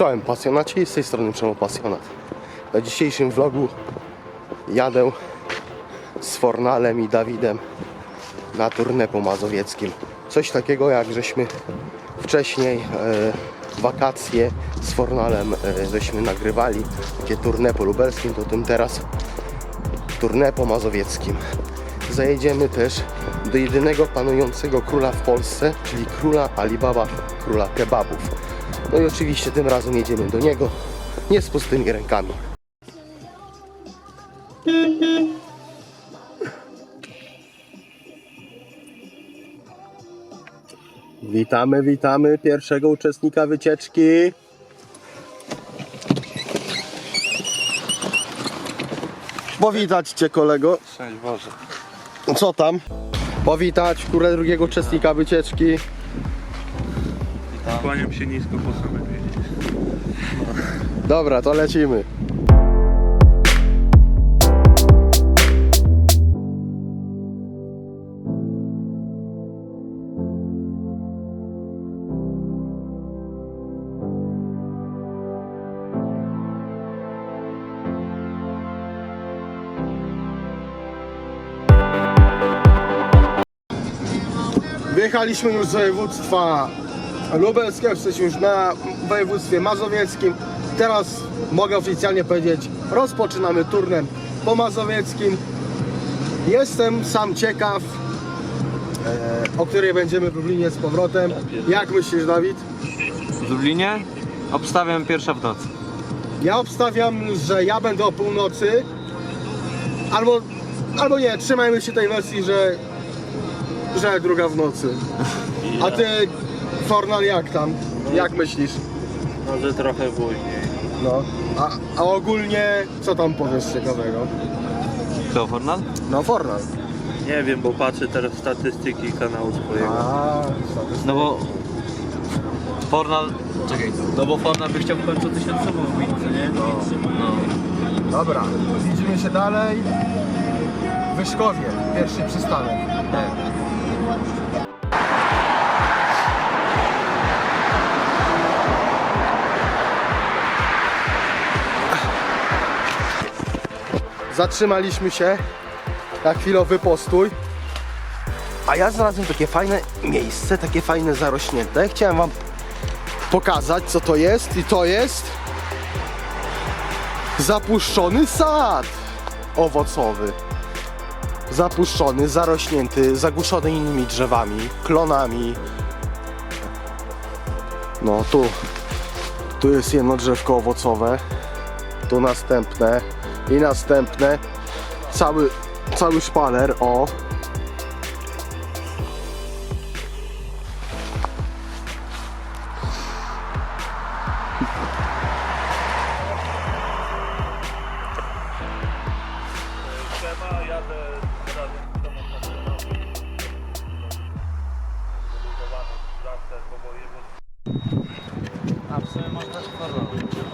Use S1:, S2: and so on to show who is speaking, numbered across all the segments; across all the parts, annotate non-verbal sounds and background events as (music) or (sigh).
S1: Czołem pasjonaci, z tej strony Przemo Pasjonat. Na dzisiejszym vlogu jadę z Fornalem i Dawidem na turnę po Mazowieckim. Coś takiego jak żeśmy wcześniej e, wakacje z Fornalem e, żeśmy nagrywali, takie turnę po lubelskim, to tym teraz turnę po Mazowieckim. Zajedziemy też do jedynego panującego króla w Polsce, czyli króla Alibaba, króla kebabów. No i oczywiście tym razem jedziemy do niego, nie z pustymi rękami. Witamy, witamy pierwszego uczestnika wycieczki. Powitać Cię kolego.
S2: Szczęść Boże.
S1: Co tam? Powitać kurę drugiego uczestnika wycieczki.
S2: Kłaniam się nisko po samym.
S1: Dobra, to lecimy. Wyjechaliśmy już z województwa lubelskiego, jesteśmy już na województwie mazowieckim. Teraz mogę oficjalnie powiedzieć, rozpoczynamy turnę po mazowieckim. Jestem sam ciekaw, e, o której będziemy w Lublinie z powrotem. Jak myślisz, Dawid?
S3: W Lublinie obstawiam pierwsza w nocy.
S1: Ja obstawiam, że ja będę o północy. Albo, albo nie, trzymajmy się tej wersji, że, że druga w nocy. A ty, Fornal, jak tam? Jak myślisz?
S2: Może trochę później.
S1: No. A, a ogólnie, co tam powiesz ciekawego?
S3: Kto, Fornal?
S1: No, Fornal.
S2: Nie wiem, bo patrzę teraz statystyki kanału swojego.
S1: A,
S3: No bo Fornal... Czekaj, no bo Fornal by chciał w końcu tysiąc subów wbić, co nie? No. no.
S1: Dobra, widzimy się dalej. Wyszkowie, pierwszy przystanek. Zatrzymaliśmy się na chwilowy postój. A ja znalazłem takie fajne miejsce, takie fajne zarośnięte. Chciałem wam pokazać co to jest i to jest zapuszczony sad owocowy. Zapuszczony, zarośnięty, zagłuszony innymi drzewami, klonami. No tu, tu jest jedno drzewko owocowe, tu następne i następne. Cały, cały szpaler, o.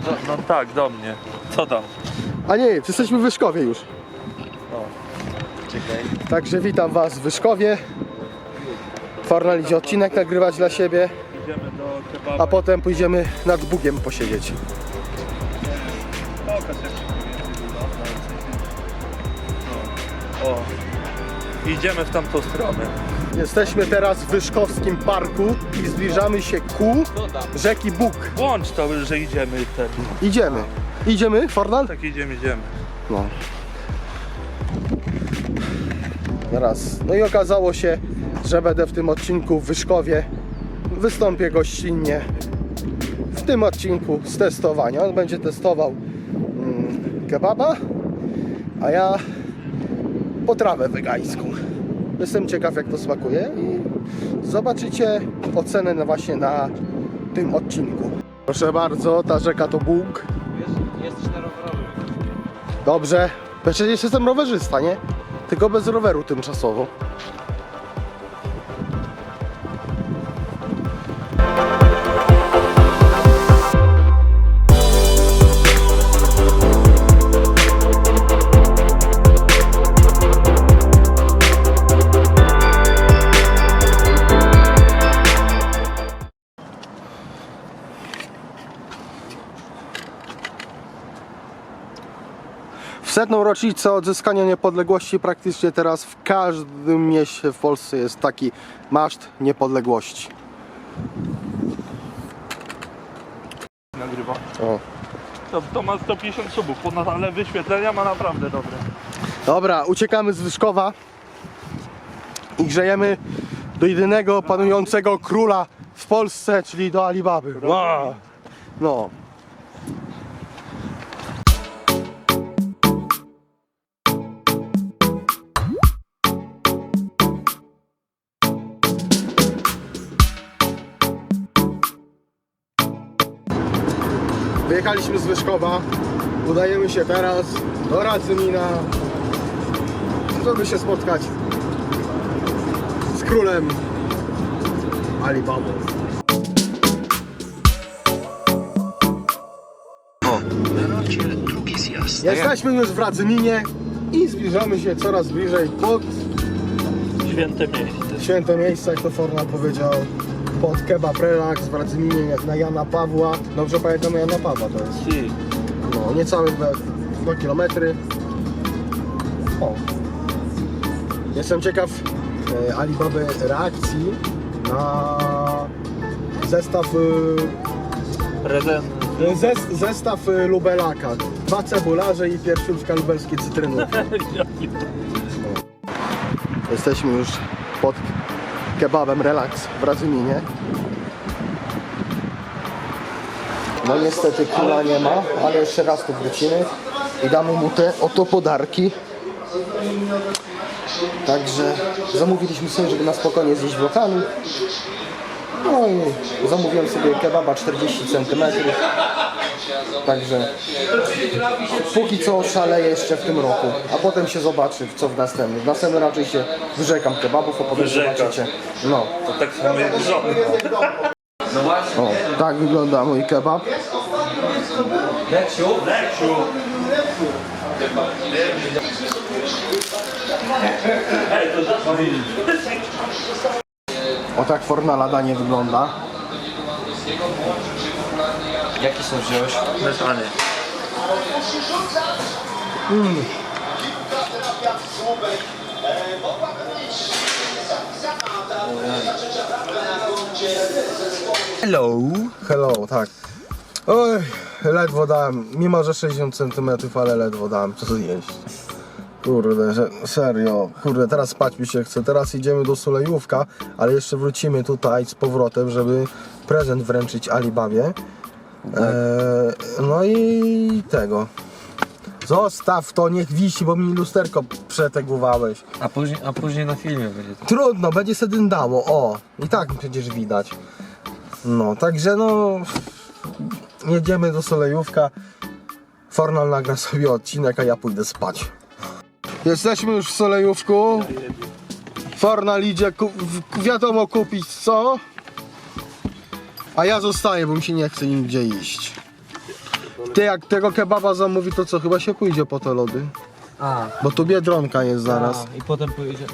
S2: No, no tak, do mnie. Co tam?
S1: A nie, jesteśmy w Wyszkowie już.
S3: Czekaj.
S1: Także witam Was w Wyszkowie. Fornal idzie odcinek nagrywać dla siebie,
S2: Idziemy do
S1: a potem pójdziemy nad Bugiem posiedzieć.
S2: Pokaż jak się no. O. Idziemy w tamtą stronę.
S1: Jesteśmy teraz w Wyszkowskim Parku i zbliżamy się ku
S3: tam?
S1: rzeki Bóg.
S2: Włącz to, że idziemy ten.
S1: Idziemy. Idziemy, Fornal?
S2: Tak idziemy, idziemy.
S1: No. Raz. No i okazało się, że będę w tym odcinku w Wyszkowie. Wystąpię gościnnie w tym odcinku z testowania. On będzie testował mm, kebaba, a ja potrawę wegańską. Jestem ciekaw jak to smakuje i zobaczycie ocenę na właśnie na tym odcinku. Proszę bardzo, ta rzeka to Bóg. Dobrze. Przecież jestem rowerzysta, nie? Tylko bez roweru tymczasowo. Setną rocznicę odzyskania niepodległości praktycznie teraz w każdym mieście w Polsce jest taki maszt niepodległości.
S2: Nagrywa.
S1: O.
S2: To, to ma 150 subów, ponad, ale wyświetlenia ma naprawdę dobre.
S1: Dobra, uciekamy z Wyszkowa i grzejemy do jedynego panującego króla w Polsce, czyli do Alibaby. Wow. No. Wyjechaliśmy z Wyszkowa. Udajemy się teraz do Radzymina, żeby się spotkać z królem Alibabą. Jesteśmy już w Radzyminie i zbliżamy się coraz bliżej pod
S2: Święte miejsce.
S1: święte miejsce, jak to Forna powiedział, pod Kebab Relax w Radzyminie na Jana Pawła. Dobrze pamiętam Jana Pawła to jest.
S2: Si.
S1: No, niecałe 2 km. O. Jestem ciekaw e, Alibaby reakcji na zestaw
S2: Prezent.
S1: e, zes, zestaw e, lubelaka. Dwa cebularze i piersiówka lubelskie cytryny. (laughs) Jesteśmy już pod kebabem Relax w Radzyminie. No niestety króla nie ma, ale jeszcze raz tu wrócimy i damy mu te oto podarki. Także zamówiliśmy sobie, żeby na spokojnie zjeść w lokalu. No i zamówiłem sobie kebaba 40 cm. Także póki co szaleję jeszcze w tym roku, a potem się zobaczy co w następnym. W następnym raczej się wyrzekam kebabów, a potem
S2: Wyrzekasz.
S1: zobaczycie. No,
S2: To tak samo jak żony.
S1: o, tak wygląda mój kebab.
S2: Leksiu. Leksiu. Ej, to zacznij.
S1: O tak fornala danie wygląda.
S3: Jaki sos wziąłeś?
S2: Mieszanie.
S3: Hello.
S1: Hello, tak. Oj, ledwo dałem, mimo że 60 cm, ale ledwo dałem co zjeść. Kurde, że, serio, kurde, teraz spać mi się chce. Teraz idziemy do Sulejówka, ale jeszcze wrócimy tutaj z powrotem, żeby prezent wręczyć Alibabie. Eee, no i tego. Zostaw to, niech wisi, bo mi lusterko przetegowałeś.
S3: A później, a później na filmie będzie to.
S1: Trudno, będzie se dyndało, o. I tak przecież widać. No, także no... Jedziemy do Solejówka. Fornal nagra sobie odcinek, a ja pójdę spać. Jesteśmy już w Solejówku. Fornal idzie, ku, w- wiadomo kupić co. A ja zostaję, bo mi się nie chce nigdzie iść. Ty jak tego kebaba zamówi, to co? Chyba się pójdzie po te lody.
S3: A,
S1: Bo tu Biedronka jest zaraz.
S3: I potem pojedzie.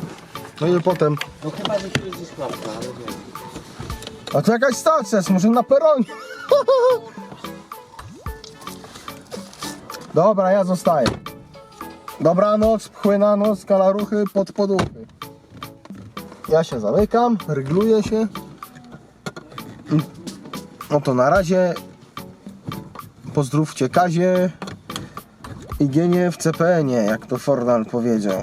S1: No i potem
S3: No chyba, że tu jest ale nie.
S1: A to jakaś stacja jest, może na peronie. (laughs) Dobra, ja zostaję. Dobranoc, pchły na noc, kalaruchy pod poduchy. Ja się zamykam, rygluję się. I- No to na razie. Pozdrówcie Kazie i w CPN-ie, jak to Fornal powiedział.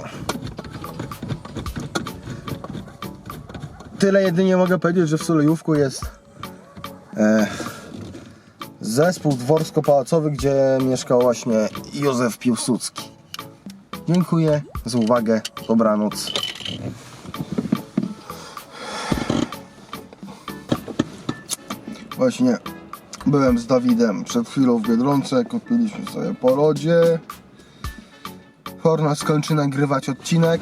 S1: Tyle jedynie mogę powiedzieć, że w Sulejówku jest e, zespół dworsko-pałacowy, gdzie mieszkał właśnie Józef Piłsudski. Dziękuję za uwagę. Dobranoc. Właśnie byłem z Dawidem przed chwilą w Biedronce, kupiliśmy sobie po lodzie. Horna skończy nagrywać odcinek.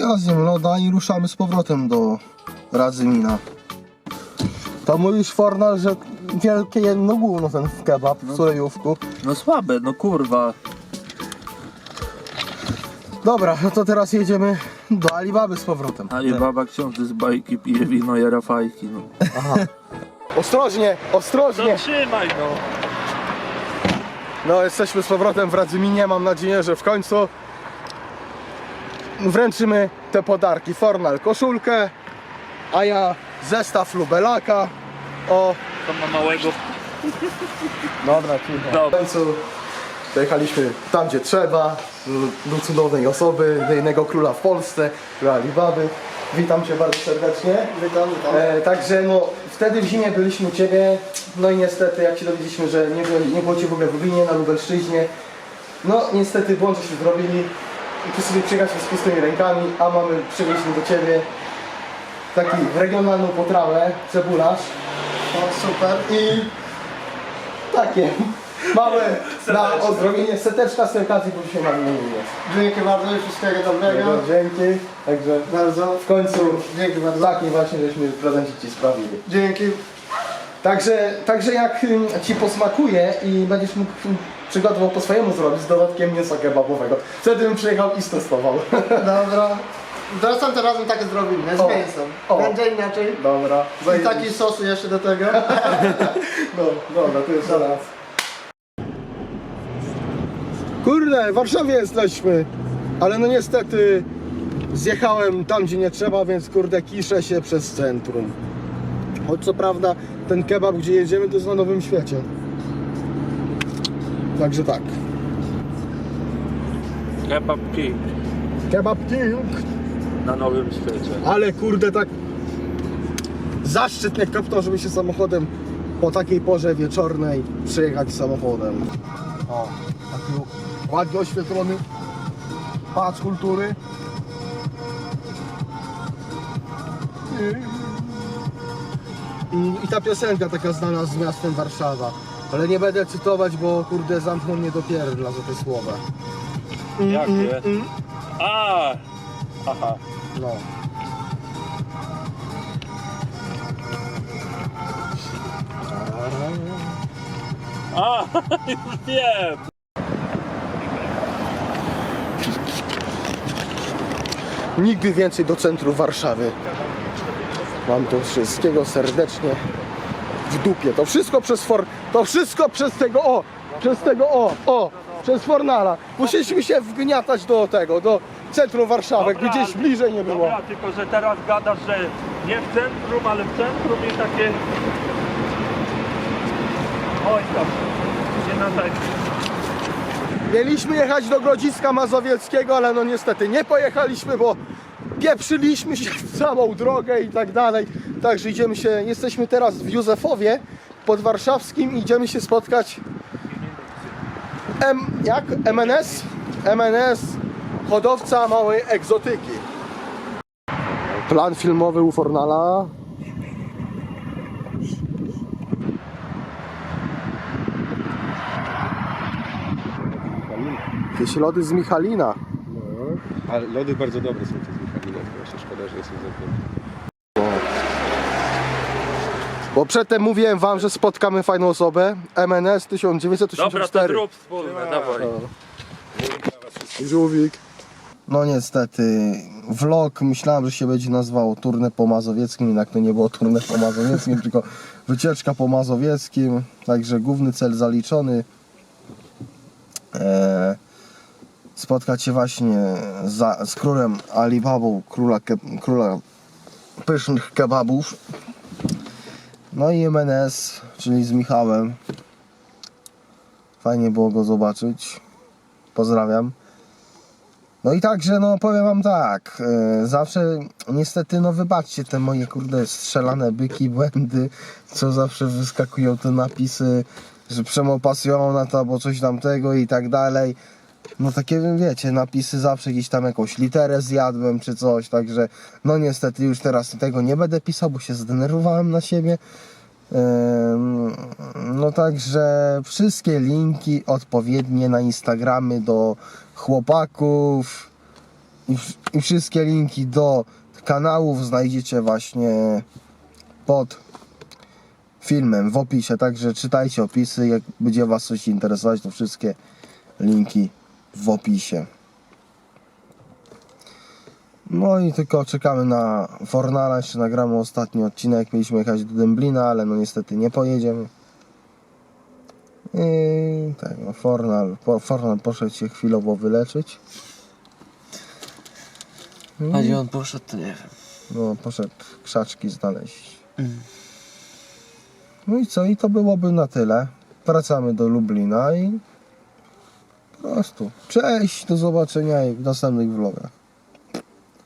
S1: Ja zjem loda i ruszamy z powrotem do Radzymina. To mówisz Fornal, że wielkie jedno gówno ten kebab w Sulejówku.
S2: No słabe, no kurwa.
S1: Dobra, no to teraz jedziemy (laughs) do Alibaby z powrotem.
S2: Ali baba książę z bajki pije wino, jara fajki, no.
S1: Ostrożnie, ostrożnie.
S2: trzymaj no.
S1: No, jesteśmy z powrotem w Radzyminie. Mam nadzieję, że w końcu wręczymy te podarki. Fornal koszulkę, a ja zestaw lubelaka. O,
S2: To ma małego.
S1: dobra, cicho. W
S2: Dobra.
S1: końcu dojechaliśmy tam, gdzie trzeba, do cudownej osoby, do jednego króla w Polsce, króla Alibaby. Witam Cię bardzo serdecznie.
S4: Witam, witam.
S1: E, także no, wtedy w zimie byliśmy u Ciebie, no i niestety jak się dowiedzieliśmy, że nie było, nie było Cię w ogóle w Lublinie, na Lubelszczyźnie, no niestety błąd żeśmy zrobili i Ty sobie przyjechać z pustymi rękami, a mamy, przywieźli do Ciebie taki regionalną potrawę, cebularz
S4: O, super.
S1: i takie mamy na ozdrowienie seteczka z tej okazji, bo dzisiaj mamy imię.
S4: Dzięki bardzo wszystkiego dobrego.
S1: Dzięki, także
S4: Bardzo.
S1: w końcu
S4: Dzięki bardzo.
S1: taki właśnie żeśmy prezencik Ci sprawili.
S4: Dzięki.
S1: Także, także jak ym, ci posmakuje i będziesz mógł ym, przygotował po swojemu zrobić z dodatkiem mięsa kebabowego, wtedy bym przyjechał i stosował. (laughs)
S4: Dobra. Następnym razem takie zrobimy, z
S1: O.
S4: mięsem.
S1: O.
S4: Będzie inaczej.
S1: Dobra,
S4: I taki sos jeszcze do tego. (laughs)
S1: No, dobra, to jeszcze raz. Kurde, w Warszawie jesteśmy, ale no niestety zjechałem tam, gdzie nie trzeba, więc kurde kiszę się przez centrum. Choć co prawda ten kebab, gdzie jedziemy, to jest na Nowym Świecie. Także tak.
S2: Kebab King
S1: Kebab King.
S2: na Nowym Świecie.
S1: Ale kurde tak zaszczyt mnie żeby się samochodem po takiej porze wieczornej przyjechać samochodem. O, taki ładnie oświetlony pałac kultury. I, I ta piosenka taka znana z miastem Warszawa. Ale nie będę cytować, bo kurde zamkną mnie do pierdla za te słowa.
S2: Jakie?
S1: Mm,
S2: A! Aha.
S1: no.
S2: A! (laughs) Już wiem!
S1: Nigdy więcej do centrum Warszawy. Mam to wszystkiego serdecznie w dupie. To wszystko przez for... To wszystko przez tego o! Przez tego o! O! Przez Fornala. Musieliśmy się wgniatać do tego, do centrum Warszawy,
S2: Dobra,
S1: gdzieś bliżej nie było.
S2: Dobra, tylko że teraz gadasz, że nie w centrum, ale w centrum i takie... Oj tam, nie na tak.
S1: Mieliśmy jechać do Grodziska Mazowieckiego, ale no niestety nie pojechaliśmy, bo pieprzyliśmy się w całą drogę i tak dalej. Także idziemy się, jesteśmy teraz w Józefowie pod Warszawskim i idziemy się spotkać M, jak? MNS? MNS, hodowca małej egzotyki. Plan filmowy u Fornala. Jakieś lody z Michalina.
S5: Ale lody bardzo dobre są te z Michalina, właśnie szkoda, że jest zamknięte.
S1: Bo przedtem mówiłem wam, że spotkamy fajną osobę. MNS
S2: Dobra, to
S1: 1984.
S2: zrób wspólne, dawaj.
S1: Żółwik. No niestety, vlog myślałem, że się będzie nazywał Turnę po Mazowieckim, jednak to nie było Turnę po Mazowieckim, tylko wycieczka po Mazowieckim. Także główny cel zaliczony. Eee, spotkać się właśnie za, z królem Alibabą, króla, ke, króla pysznych kebabów. No i MNS, czyli z Michałem. Fajnie było go zobaczyć. Pozdrawiam. No i także, no powiem wam tak, e, zawsze niestety, no wybaczcie te moje kurde strzelane byki, błędy, co zawsze wyskakują te napisy, że przemo pasjonat albo coś tamtego i tak dalej. No takie wiecie, napisy zawsze gdzieś tam jakąś literę zjadłem czy coś, także no niestety już teraz tego nie będę pisał, bo się zdenerwowałem na siebie. No także wszystkie linki odpowiednie na Instagramy do chłopaków i, i wszystkie linki do kanałów znajdziecie właśnie pod filmem w opisie, także czytajcie opisy, jak będzie Was coś interesować, to wszystkie linki w opisie. No i tylko czekamy na Fornala, jeszcze nagramy ostatni odcinek, mieliśmy jechać do Dęblina, ale no niestety nie pojedziemy. I tak, no Fornal, po, Fornal poszedł się chwilowo wyleczyć.
S3: A gdzie on poszedł, to nie wiem.
S1: No, poszedł krzaczki znaleźć. No i co? I to byłoby na tyle. Wracamy do Lublina i po prostu. Cześć, do zobaczenia w następnych vlogach.